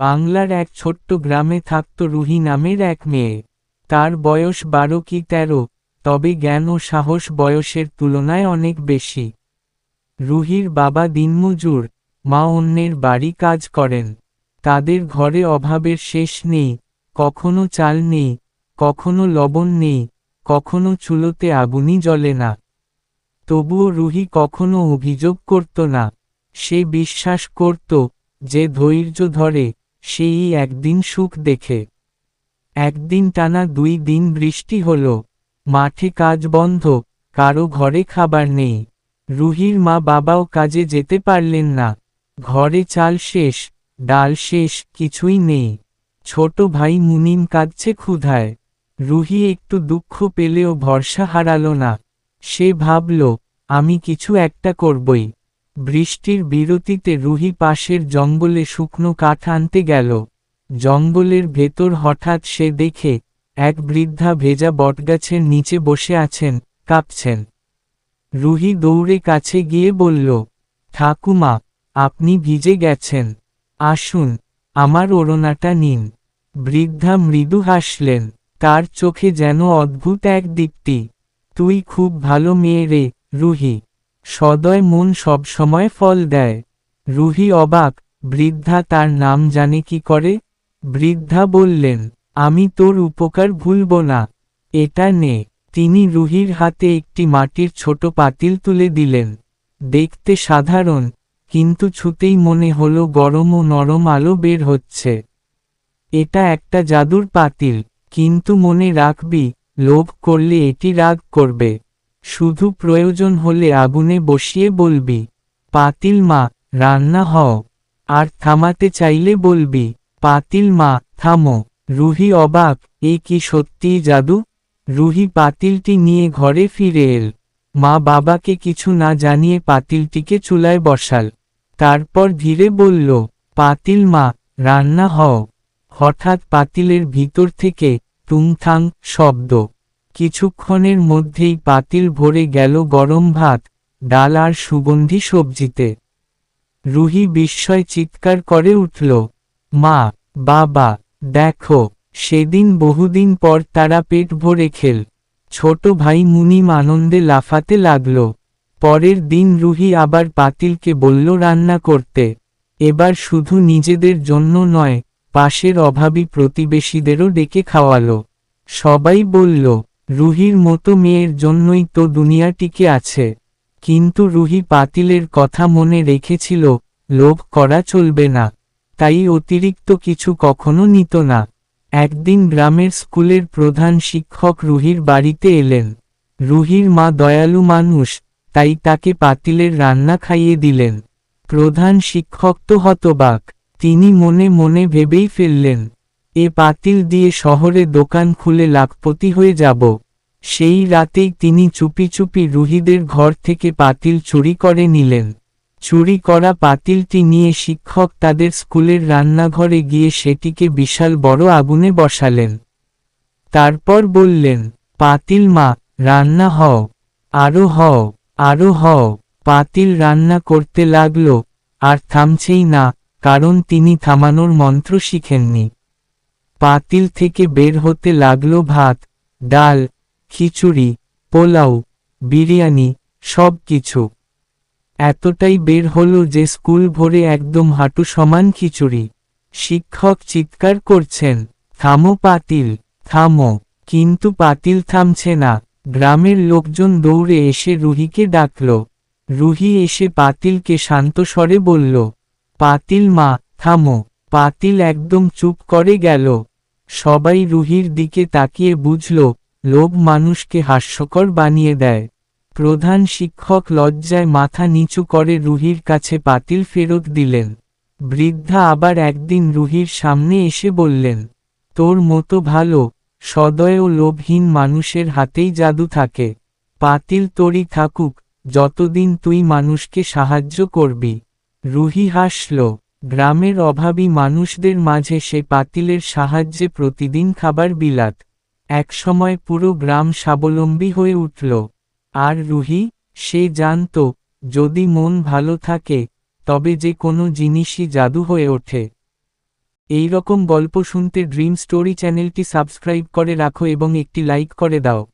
বাংলার এক ছোট্ট গ্রামে থাকত রুহি নামের এক মেয়ে। তার বয়স বারো কি তেরো, তবে জ্ঞান ও সাহস বয়সের তুলনায় অনেক বেশি। রুহির বাবা দিনমজুর, মা অন্যের বাড়ি কাজ করেন। তাদের ঘরে অভাবের শেষ নেই, কখনো চাল নেই, কখনো লবণ নেই, কখনো চুলোতে আগুনই জ্বলে না। তবুও রুহি কখনো অভিযোগ করত না। সে বিশ্বাস করত যে ধৈর্য ধরে সেই একদিন সুখ দেখে। একদিন টানা দুই দিন বৃষ্টি হল। মাঠে কাজ বন্ধ, কারও ঘরে খাবার নেই। রুহির মা বাবাও কাজে যেতে পারলেন না। ঘরে চাল শেষ, ডাল শেষ, কিছুই নেই। ছোট ভাই মুনিম কাঁদছে ক্ষুধায়। রুহি একটু দুঃখ পেলেও ভরসা হারালো না। সে ভাবল, আমি কিছু একটা করবই। বৃষ্টির বিরতিতে রুহি পাশের জঙ্গলে শুকনো কাঠ আনতে গেল। জঙ্গলের ভেতর হঠাৎ সে দেখে, এক বৃদ্ধা ভেজা বটগাছের নিচে বসে আছেন, কাঁপছেন। রুহি দৌড়ে কাছে গিয়ে বলল, ঠাকুমা, আপনি ভিজে গেছেন। আসুন, আমার ওড়নাটা নিন। বৃদ্ধা মৃদু হাসলেন, তার চোখে যেন অদ্ভুত এক দীপ্তি। তুই খুব ভালো মেয়ে রে, রুহি। সদয় মন সবসময় ফল দেয়। রুহি অবাক, বৃদ্ধা তার নাম জানে কি করে? বৃদ্ধা বললেন, আমি তোর উপকার ভুলব না। এটা নে। তিনি রুহির হাতে একটি মাটির ছোট পাতিল তুলে দিলেন। দেখতে সাধারণ, কিন্তু ছুতেই মনে হলো গরম ও নরম আলো বের হচ্ছে। এটা একটা জাদুর পাতিল, কিন্তু মনে রাখবি, লোভ করলে এটি রাগ করবে। শুধু প্রয়োজন হলে আগুনে বসিয়ে বলবি, পাতিল মা, রান্না হও। আর থামাতে চাইলে বলবি, পাতিল মা, থামো। রুহি অবাক, এ কি সত্যিই জাদু? রুহি পাতিলটি নিয়ে ঘরে ফিরে এল। মা বাবাকে কিছু না জানিয়ে পাতিলটিকে চুলায় বসাল। তারপর ধীরে বলল, পাতিল মা, রান্না হও। হঠাৎ পাতিলের ভিতর থেকে টুংথাং শব্দ। কিছুক্ষণের মধ্যেই পাতিল ভরে গেল গরম ভাত, ডাল আর সুগন্ধি সবজিতে। রুহি বিস্ময় চিৎকার করে উঠল, মা, বাবা, দেখো, সেদিন বহুদিন পর তারা পেট ভরে খেল। ছোট ভাই মুনিম আনন্দে লাফাতে লাগল। পরের দিন রুহি আবার পাতিলকে বলল, রান্না করতে। এবার শুধু নিজেদের জন্য নয়, পাশের অভাবী প্রতিবেশীদেরও ডেকে খাওয়ালো। সবাই বলল রুহির মতো মেয়ের জন্যই তো দুনিয়া টিকে আছে। কিন্তু রুহি পাতিলের কথা মনে রেখেছিল, লোভ করা চলবে না। তাই অতিরিক্ত কিছু কখনো নিত না। একদিন গ্রামের স্কুলের প্রধান শিক্ষক রুহির বাড়িতে এলেন। রুহির মা দয়ালু মানুষ, তাই তাকে পাতিলের রান্না খাইয়ে দিলেন। প্রধান শিক্ষক তো হতবাক, তিনি মনে মনে ভেবেই ফেললেন। এ পাতিল দিয়ে শহরে দোকান খুলে লাখপতি হয়ে যাব। সেই রাতেই তিনি চুপি চুপি রুহিদের ঘর থেকে পাতিল চুরি করে নিলেন। চুরি করা পাতিলটি নিয়ে শিক্ষক তাদের স্কুলের রান্নাঘরে গিয়ে সেটিকে বিশাল বড় আগুনে বসালেন। তারপর বললেন পাতিল মা, রান্না হও। আরও হও আরও হও। পাতিল রান্না করতে লাগল, আর থামছেই না, কারণ তিনি থামানোর মন্ত্র শিখেননি। পাতিল থেকে বের হতে লাগল ভাত, ডাল, খিচুড়ি, পোলাও, বিরিয়ানি সব কিছু এতটাই বের হলো যে স্কুল ভরে একদম হাঁটু সমান খিচুড়ি। শিক্ষক চিৎকার করছেন, থামো পাতিল, থামো। কিন্তু পাতিল থামছে না। গ্রামের লোকজন দৌড়ে এসে রুহিকে ডাকল। রুহি এসে পাতিলকে শান্ত স্বরে বলল, পাতিল মা, থামো। পাতিল একদম চুপ করে গেল। সবাই রুহির দিকে তাকিয়ে বুঝল, লোভ মানুষকে হাস্যকর বানিয়ে দেয়। প্রধান শিক্ষক লজ্জায় মাথা নিচু করে রুহির কাছে পাতিল ফেরত দিলেন। বৃদ্ধা আবার একদিন রুহির সামনে এসে বললেন, তোর মতো ভালো, সদয় ও লোভহীন মানুষের হাতেই জাদু থাকে। পাতিল তোরই থাকুক, যতদিন তুই মানুষকে সাহায্য করবি। রুহি হাসল। গ্রামের অভাবী মানুষদের মাঝে সে পাতিলের সাহায্যে প্রতিদিন খাবার বিলাত। একসময় পুরো গ্রাম স্বাবলম্বী হয়ে উঠল। আর রুহি, সে জানত, যদি মন ভালো থাকে, তবে যে কোনো জিনিসই জাদু হয়ে ওঠে। এই রকম গল্প শুনতে ড্রিম স্টোরি চ্যানেলটি সাবস্ক্রাইব করে রাখো এবং একটি লাইক করে দাও।